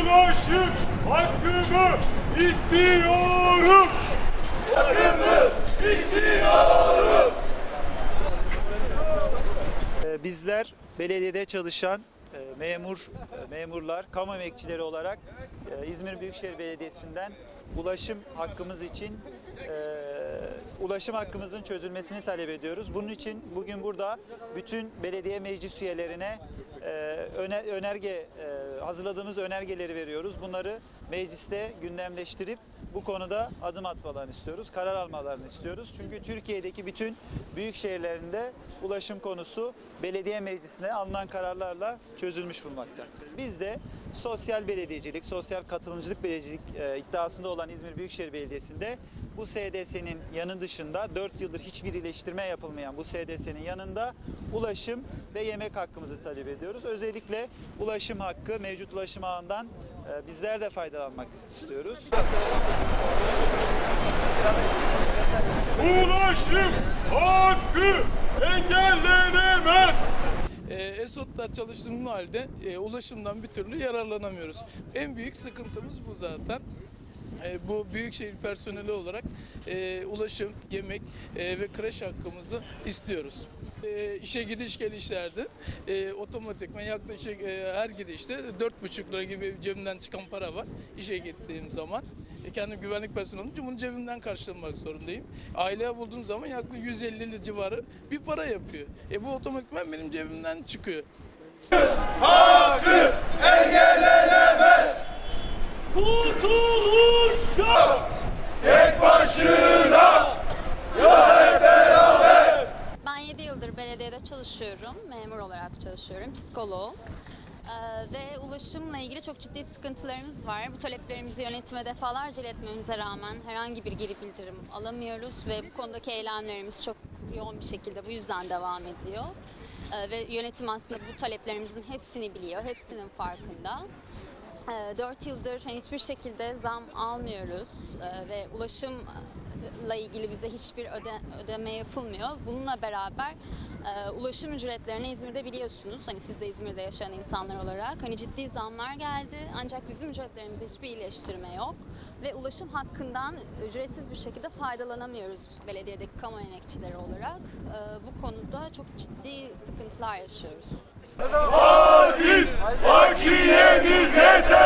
Ulaşım hakkımı istiyorum. Ee, Bizler belediyede çalışan e, memur e, memurlar, kamu emekçileri olarak e, İzmir Büyükşehir Belediyesi'nden ulaşım hakkımız için ulaşım hakkımızın çözülmesini talep ediyoruz. Bunun için bugün burada bütün belediye meclis üyelerine öne- önerge hazırladığımız önergeleri veriyoruz. Bunları mecliste gündemleştirip bu konuda adım atmalarını istiyoruz, karar almalarını istiyoruz. Çünkü Türkiye'deki bütün büyük şehirlerinde ulaşım konusu belediye meclisine alınan kararlarla çözülmüş bulmakta. Biz de sosyal belediyecilik, sosyal katılımcılık belediyecilik e, iddiasında olan İzmir Büyükşehir Belediyesi'nde bu SDS'nin yanı dışında 4 yıldır hiçbir iyileştirme yapılmayan bu SDS'nin yanında ulaşım ve yemek hakkımızı talep ediyoruz. Özellikle ulaşım hakkı, mevcut ulaşım ağından bizler de faydalanmak istiyoruz. Ulaşım hakkı engellenemez. E, Esot'ta çalıştığım halde e, ulaşımdan bir türlü yararlanamıyoruz. En büyük sıkıntımız bu zaten. E, bu büyükşehir personeli olarak e, ulaşım, yemek e, ve kreş hakkımızı istiyoruz. E, işe gidiş gelişlerde e, otomatikman yaklaşık e, her gidişte 4,5 lira gibi cebimden çıkan para var işe gittiğim zaman. E, kendim güvenlik personeli olunca bunu cebimden karşılamak zorundayım. Aileye bulduğum zaman yaklaşık 150 lira civarı bir para yapıyor. E, bu otomatikman benim cebimden çıkıyor. Ben 7 yıldır belediyede çalışıyorum. Memur olarak çalışıyorum. Psikoloğum. Ee, ve ulaşımla ilgili çok ciddi sıkıntılarımız var. Bu taleplerimizi yönetime defalarca iletmemize rağmen herhangi bir geri bildirim alamıyoruz ve bu konudaki eylemlerimiz çok yoğun bir şekilde bu yüzden devam ediyor. Ee, ve yönetim aslında bu taleplerimizin hepsini biliyor, hepsinin farkında. 4 yıldır hani hiçbir şekilde zam almıyoruz Ee, ve ulaşımla ilgili bize hiçbir öde, ödeme yapılmıyor. Bununla beraber e, ulaşım ücretlerine İzmir'de biliyorsunuz hani siz de İzmir'de yaşayan insanlar olarak hani ciddi zamlar geldi ancak bizim ücretlerimizde hiçbir iyileştirme yok ve ulaşım hakkından ücretsiz bir şekilde faydalanamıyoruz belediyedeki kamu emekçileri olarak. Ee, bu konuda çok ciddi sıkıntılar yaşıyoruz. Aziz, hakiyemiz yetersiz.